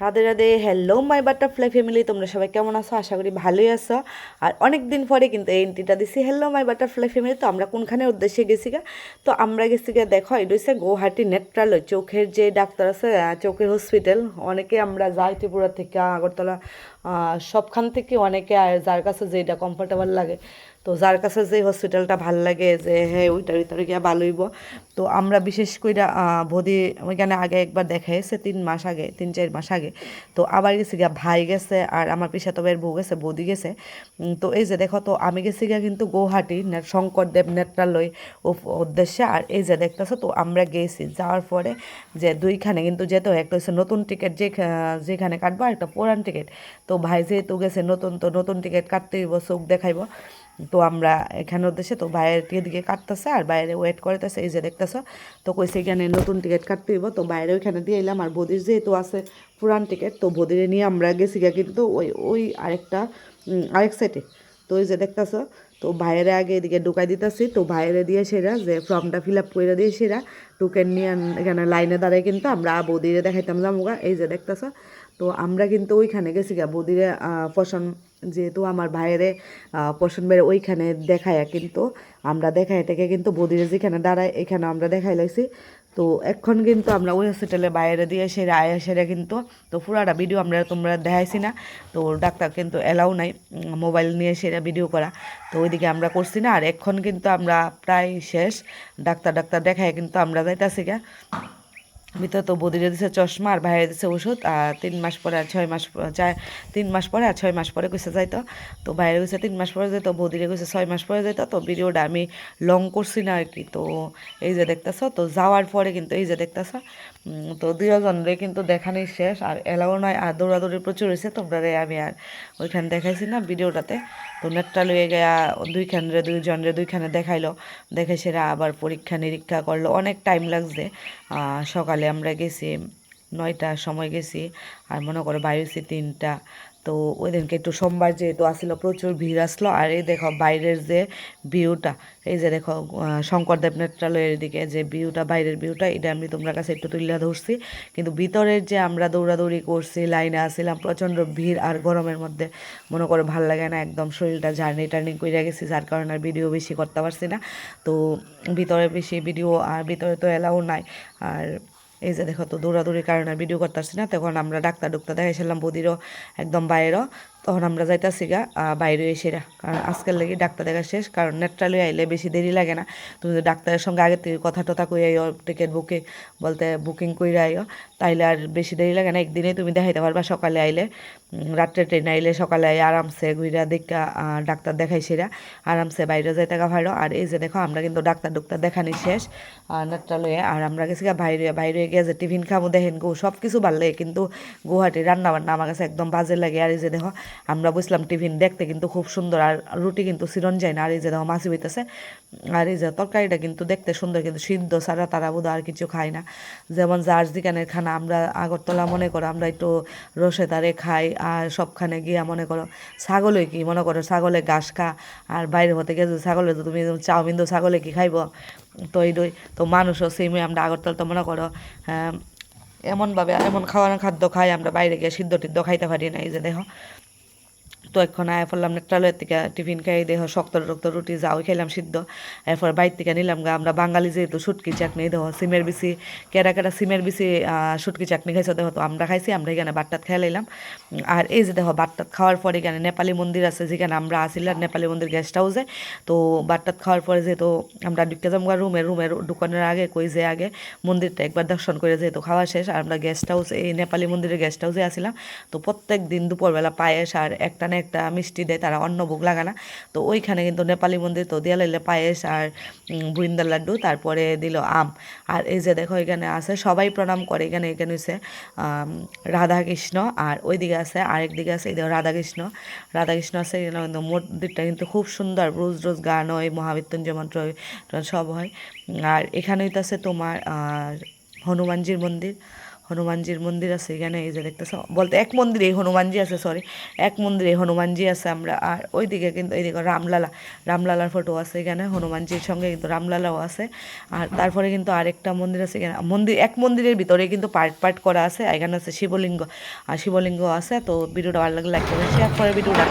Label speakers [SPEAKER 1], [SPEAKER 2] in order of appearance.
[SPEAKER 1] Radhe Radhe hello my butterfly family তোমরা সবাই কেমন আছো? আশা করি ভালোই আছো। আর অনেক দিন পরে কিন্তু এই এন্ট্রিটা দিছি হ্যালো মাই বাটারফ্লাই ফ্যামিলি তো আমরা কোনখানে উদ্দেশ্যে গেছি গা? তো আমরা গেছি গা দেখো এটা হচ্ছে গৌহাটি নেত্রালয়, চোখের যে ডাক্তার আছে চোখের হসপিটাল অনেকে আমরা যাই ত্রিপুরা থেকে আগরতলা সবখান থেকে অনেকে যার কাছে যেটা কমফোর্টেবল লাগে। তো যার কাছে যে হসপিটালটা ভালো লাগে যে হ্যাঁ ওইটার ভিতরে গিয়া ভালো হইব। তো আমরা বিশেষ করে ভদি ওইখানে আগে একবার দেখাইছে তিন মাস আগে, তিন চার মাস আগে। তো আবার গেছি গিয়া, ভাই গেছে আর আমার পিসাতবের বউ গেছে, বৌদি গেছে। তো এই যে দেখো তো, আমি গেছি গিয়া কিন্তু গৌহাটি শঙ্করদেব নেত্রালয় উদ্দেশ্যে। আর এই যে দেখতেছো তো, আমরা গেছি, যাওয়ার পরে যে দুইখানে কিন্তু যেতে হয়। একটা হচ্ছে নতুন টিকিট যে যেখানে কাটবো আর একটা পুরান টিকিট তো ভাই যেহেতু গেছে, নতুন তো নতুন টিকিট কাটতে হইব, চোখ দেখাইব। তো আমরা এখানে উদ্দেশ্যে তো বাইরের দিকে কাটতেছে আর বাইরে ওয়েট করতেছে, এই যে দেখতেছ। তো কইছে এখানে নতুন টিকিট কাটতে হইব, তো বাইরে ওইখানে দিয়ে এলাম। আর বদির যেহেতু আছে পুরান টিকিট তো বদিরে নিয়ে আমরা গেছি গিয়া কিন্তু ওই ওই আরেকটা আরেক সাইডে তো ওই যে দেখতেছ, তো বাইরে আগে এদিকে ঢুকাই দিতেছি, তো বাইরে দিয়ে সেরা, যে ফর্মটা ফিল আপ করে দিয়ে সেরা। টোকেন নিয়ে এখানে লাইনে দাঁড়ায় কিন্তু আমরা বদিরে দেখাইতাম জামুগা। এই যে দেখতেছ তো আমরা কিন্তু ওইখানে গেছি গা বৌদিরে পছন্দ যেহেতু আমার ভাইয়েরে পশন বেড়ে ওইখানে দেখায় কিন্তু আমরা দেখাই থেকে কিন্তু বৌদিরে যেখানে দাঁড়ায় এখানে আমরা দেখাই লাগছি তো এখন কিন্তু আমরা ওই হসপিটালের বাইরে দিয়ে সেরা, আয়া সেরা কিন্তু তো পুরাটা ভিডিও আমরা তোমরা দেখাইছি না। তো ডাক্তার কিন্তু এলাও নাই মোবাইল নিয়ে সেরা ভিডিও করা। তো ওইদিকে আমরা করছি না। আর এখন কিন্তু আমরা প্রায় শেষ। ডাক্তার ডাক্তার দেখায় কিন্তু আমরা যাইতাছি গা ভিতরে তো বদিরে দিছে চশমা আর বাইরে দিছে ওষুধ আর তিন মাস পরে আর ছয় মাস চার তিন মাস পরে আর ছয় মাস পরে কইছে যাইতো। তো বাইরে গেছে তিন মাস পরে যেত বদিরে গেছে ছয় মাস পরে যেত তো ভিডিওটা আমি লং করছি না আর কি। তো এই যে দেখতেছ তো যাওয়ার পরে কিন্তু এই যে দেখতেছ তো দুজনরে কিন্তু দেখানি শেষ। আর এলাও নয় আর দৌড়াদৌড়ি প্রচুর হয়েছে তোমরা রে আমি আর ওইখানে দেখাইছি না ভিডিওটাতে। তো নেটটা লইয়ে গিয়া দুইখান রে দুইজন রে দুইখানে দেখাইলো। দেখে সেরা আবার পরীক্ষা নিরীক্ষা করল। অনেক টাইম লাগছে আহ, সকালে আমরা গেছি নয়টার সময় গেছি, আর মনে করো বাইরেছি তিনটা। তো ওই দিনকে একটু সোমবার যেহেতু আসলো, প্রচুর ভিড় আসলো, আর এই দেখো বাইরের যে ভিউটা, এই যে দেখো শঙ্করদেব নেত্রালয়ের দিকে যে ভিউটা, বাইরের ভিউটা, এটা আমি তোমরা কাছে একটু তুলে ধরছি। কিন্তু ভিতরের যে আমরা দৌড়াদৌড়ি করছি, লাইনে আসছিলাম প্রচণ্ড ভিড় আর গরমের মধ্যে, মনে করো ভালো লাগে না, একদম শরীরটা জার্নি টার্নি করে গেছি, যার কারণে আর ভিডিও বেশি করতে পারছি না। তো ভিতরে বেশি ভিডিও, আর ভিতরে তো এলাও নাই, আর এই যে দেখো তো দৌড়াদৌড়ির কারণে ভিডিও করতে পারছি না, তখন আমরা ডাক্তার ডুক্তার দেখাইছিলাম বদিরও, একদম বাইরেও তখন আমরা যাইতাছি গা বাইরে এসেরা কারণ আজকের লেগে ডাক্তার দেখা শেষ, কারণ নেট্রালয়ে আইলে বেশি দেরি লাগে না। তুমি যদি ডাক্তারের সঙ্গে আগে থেকে কথা টথা কই আইও, টিকিট বুকিং, বলতে বুকিং করে আইও। তাইলে আর বেশি দেরি লাগে না, একদিনেই তুমি দেখাইতে পারবা সকালে আইলে। রাত্রে ট্রেনে আইলে সকালে আরামসে ঘুরা দেখা ডাক্তার দেখাইছিরা আরামসে বাইরে যাইতে গা ভাইরো। আর এই যে দেখো, আমরা কিন্তু ডাক্তার ডুক্তার দেখানি শেষ নেট্রালয়ে। আর আমরা গেছি গা বাইরে বাইরে গিয়ে যে টিফিন খাব দেখেন গো সব কিছু ভালো লাগে কিন্তু গুয়াহাটি রান্না বান্না আমার কাছে একদম বাজে লাগে। আর এই যে দেখো আমরা বুঝলাম টিফিন দেখতে কিন্তু খুব সুন্দর আর রুটি কিন্তু সিরন যায় না, আর এই যে দেখো মাছি হইতেছে, আর এই যে তরকারিটা কিন্তু দেখতে সুন্দর কিন্তু সিদ্ধ ছাড়া তারা বোধ আর কিছু খায় না। যেমন জার্জ দিকানের খানা আমরা আগরতলা মনে করো, আমরা একটু রসে তারে খাই, আর সবখানে গিয়া মনে করো ছাগলে কি, মনে করো ছাগলে ঘাস খা, আর বাইরে হতে গেছে ছাগলে, তো তুমি চাউমিন তো ছাগলে কি খাইব? তো এই দই, তো মানুষও সেমই আমরা আগরতলা তো মনে করো এমনভাবে এমন খাওয়ানো খাদ্য খাই, আমরা বাইরে গিয়ে সিদ্ধ টিদ্ধ খাইতে পারি না, এই যে দেখো। তো এখন আয় ফেললাম নেট্রালয়ের থেকে টিফিন খাই দেহ শক্ত রক্ত রুটি যাও খেলাম সিদ্ধ। এরপর বাইর থেকে নিলাম গা আমরা বাঙালি যেহেতু শুটকি চাটনি দেহ সিমের বিচি কেরা কেরা সিমের বিচি আহ, শুটকি চাটনি খাইছো দেখো তো আমরা খাইছি আমরা এখানে বাট্টাত খেয়ে লাইলাম। আর এই যে দেখো বাট্টাত খাওয়ার পরে এখানে নেপালি মন্দির আছে যেখানে আমরা আসিলাম নেপালি মন্দির গেস্ট হাউসে তো বাট্টাত খাওয়ার পরে যেহেতু আমরা ঢুকে যাব রুমে রুমের দোকানের আগে কই যে আগে মন্দিরটা একবার দর্শন করে যেহেতু খাওয়া শেষ আর আমরা গেস্ট হাউস এই নেপালি মন্দিরের গেস্ট হাউসে আসিলাম তো প্রত্যেক দিন দুপুরবেলা পায়েস আর একটা না একটা মিষ্টি দেয়, তারা অন্য ভোগ লাগা না। তো ওইখানে কিন্তু নেপালি মন্দির, তো দিয়া পায়েস আর বুরিন্দার লাড্ডু, তারপরে দিল আম। আর এই যে দেখো এখানে আছে, সবাই প্রণাম করে এখানে এখানে হচ্ছে রাধা কৃষ্ণ আর ওইদিকে আছে, আরেক দিকে আছে, এই দেখো রাধা কৃষ্ণ আছে, এখানে কিন্তু মন্দিরটা কিন্তু খুব সুন্দর, রোজ রোজ গান হয় মহামৃত্যুঞ্জয় মন্ত্র সব হয়। আর এখানে হইতাছে তোমার হনুমানজির মন্দির। হনুমানজির মন্দির আছে এখানে, এই যে দেখতেছ? বলতে এক মন্দিরে হনুমানজি আছে সরি এক মন্দিরে হনুমানজি আছে আমরা, আর ওইদিকে কিন্তু এইদিকে রামলালা, রামলালার ফটো আছে এখানে, হনুমানজির সঙ্গে কিন্তু রামলালাও আছে। আর তারপরে কিন্তু আরেকটা মন্দির আছে এখানে, মন্দির, এক মন্দিরের ভিতরে কিন্তু পার্ট পার্ট করা আছে এখানে আছে শিবলিঙ্গ। আর শিবলিঙ্গ আছে, তো ভিডিওটা ভালো লাগলে লাইক করে শেয়ার করে ভিডিওটা।